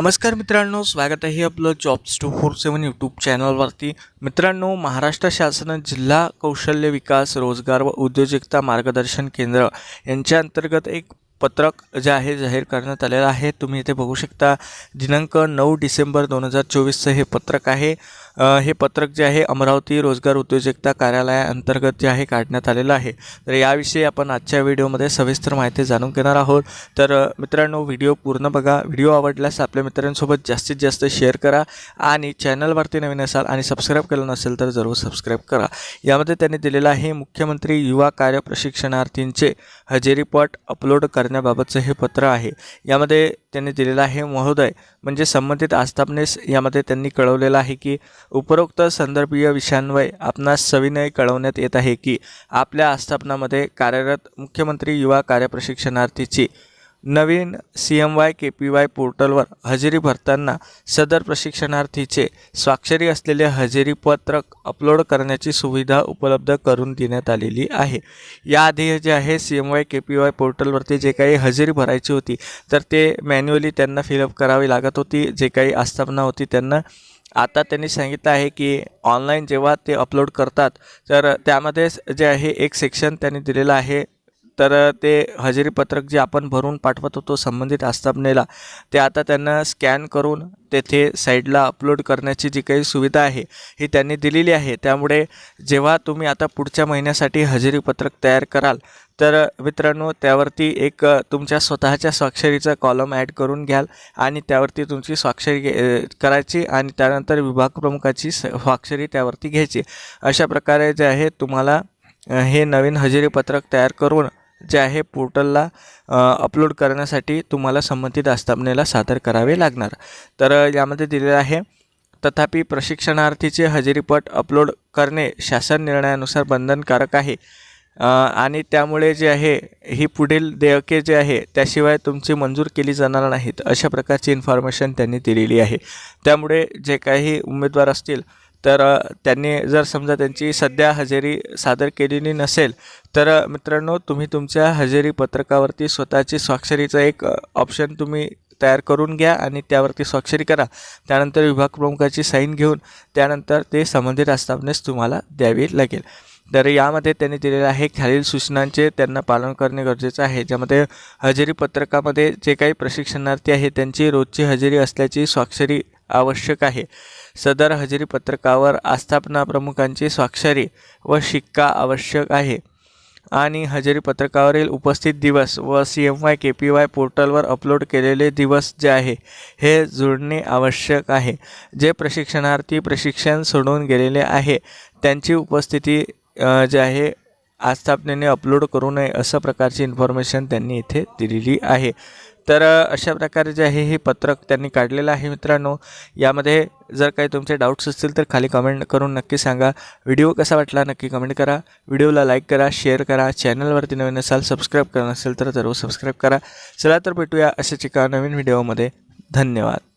नमस्कार मित्रांनो स्वागत आहे आपलं jobs two four seven YouTube चॅनलवरती मित्रांनो महाराष्ट्र शासन जिल्हा कौशल्य विकास रोजगार व उद्योजकता मार्गदर्शन केंद्र यांच्या अंतर्गत एक पत्रक जे आहे जाहीर करण्यात आलेलं आहे. तुम्ही इथे बघू शकता दिनांक नऊ डिसेंबर दोन हजार चोवीसचं हे पत्रक आहे. हे पत्रक जे आहे अमरावती रोजगार उद्योजकता कार्यालयाअंतर्गत जे आहे काढण्यात आलेलं आहे. तर याविषयी आपण आजच्या व्हिडिओमध्ये सविस्तर माहिती जाणून घेणार आहोत. तर मित्रांनो व्हिडिओ पूर्ण बघा. व्हिडिओ आवडल्यास आपल्या मित्रांसोबत जास्तीत जास्त शेअर करा आणि चॅनलवरती नवीन असाल आणि सबस्क्राईब केलं नसेल तर जरूर सबस्क्राईब करा. यामध्ये त्यांनी दिलेलं आहे मुख्यमंत्री युवा कार्य प्रशिक्षणार्थींचे हजेरीपट अपलोड करण्याबाबतचं हे पत्र आहे. यामध्ये त्यांनी दिलेलं आहे महोदय म्हणजे संबंधित आस्थापनेस यामध्ये त्यांनी कळवलेलं आहे की उपरोक्त संदर्भीय विषयांवय आपणास सविनय कळवण्यात येत आहे की आपल्या आस्थापनामध्ये कार्यरत मुख्यमंत्री युवा कार्यप्रशिक्षणार्थीची नवीन C M Y K P Y पोर्टलवर हजेरी भरताना सदर प्रशिक्षणार्थीचे स्वाक्षरी असलेले हजेरी पत्रक अपलोड करण्याची सुविधा उपलब्ध करून देण्यात आलेली आहे. याआधी जे आहे C M Y K P Y पोर्टलवरती जे काही हजेरी भरायची होती तर ते मॅन्युअली त्यांना फिलअप करावी लागत होती. जे काही आस्थापना होती त्यांना आता त्यांनी सांगितलं आहे की ऑनलाईन जेव्हा ते अपलोड करतात तर त्यामध्येच जे आहे एक सेक्शन त्यांनी दिलेलं आहे. तर ते हजेरीपत्रक जे आपण भरून पाठवत होतो संबंधित आस्थापनेला ते आता त्यांना स्कॅन करून तेथे साईडला अपलोड करण्याची जी काही सुविधा आहे ही त्यांनी दिलेली आहे. त्यामुळे जेव्हा तुम्ही आता पुढच्या महिन्यासाठी हजेरीपत्रक तयार कराल तर मित्रांनो त्यावरती एक तुमच्या स्वतःच्या स्वाक्षरीचा कॉलम ॲड करून घ्याल आणि त्यावरती तुमची स्वाक्षरी करायची आणि त्यानंतर विभाग प्रमुखाची स- स्वाक्षरी त्यावरती घ्यायची. अशा प्रकारे जे आहे तुम्हाला हे नवीन हजेरीपत्रक तयार करून जे आहे पोर्टलला अपलोड करण्यासाठी तुम्हाला संबंधित आस्थापनेला सादर करावे लागणार. तर यामध्ये दिलेलं आहे तथापि प्रशिक्षणार्थीचे हजेरीपट अपलोड करणे शासन निर्णयानुसार बंधनकारक आहे. आणि त्यामुळे जे आहे ही पुढील देयके जे आहे त्याशिवाय तुमची मंजूर केली जाणार नाहीत अशा प्रकारची इन्फॉर्मेशन त्यांनी दिलेली आहे. त्यामुळे जे काही उमेदवार असतील तर त्यांनी जर समजा त्यांची सध्या हजेरी सादर केलेली नसेल तर मित्रांनो तुम्ही तुमच्या हजेरी पत्रकावरती स्वतःची स्वाक्षरीचं एक ऑप्शन तुम्ही तयार करून घ्या आणि त्यावरती स्वाक्षरी करा. त्यानंतर विभाग प्रमुखाची साईन घेऊन त्यानंतर ते संबंधित आस्थापनेस तुम्हाला द्यावी लागेल. तर यामध्ये त्यांनी दिलेलं आहे खालील सूचनांचे त्यांना पालन करणे गरजेचं आहे ज्यामध्ये हजेरी पत्रकामध्ये जे काही प्रशिक्षणार्थी आहे त्यांची रोजची हजेरी असल्याची स्वाक्षरी आवश्यक आहे. सदर हजेरी पत्रकावर आस्थापना प्रमुखांची स्वाक्षरी व शिक्का आवश्यक आहे. आणि हजेरी पत्रकावरील उपस्थित दिवस व C M Y K P Y पोर्टलवर अपलोड केलेले दिवस जे आहे हे जुळणे आवश्यक आहे. जे प्रशिक्षणार्थी प्रशिक्षण सोडून गेलेले आहे त्यांची उपस्थिती जे आहे आस्थापनेने अपलोड करू नये असं प्रकारची इन्फॉर्मेशन त्यांनी इथे दिलेली आहे. तर अशा प्रकारे जे आहे हे पत्रक त्यांनी काढलेलं आहे मित्रांनो. यामध्ये जर काही तुमचे डाऊट्स असतील तर खाली कमेंट करून नक्की सांगा. व्हिडिओ कसा वाटला नक्की कमेंट करा. व्हिडिओला लाईक करा शेअर करा. चॅनलवरती नवीन असाल सबस्क्राईब करा नसेल तर जरूर सबस्क्राईब करा. चला तर भेटूया अशाच एका नवीन व्हिडिओमध्ये धन्यवाद.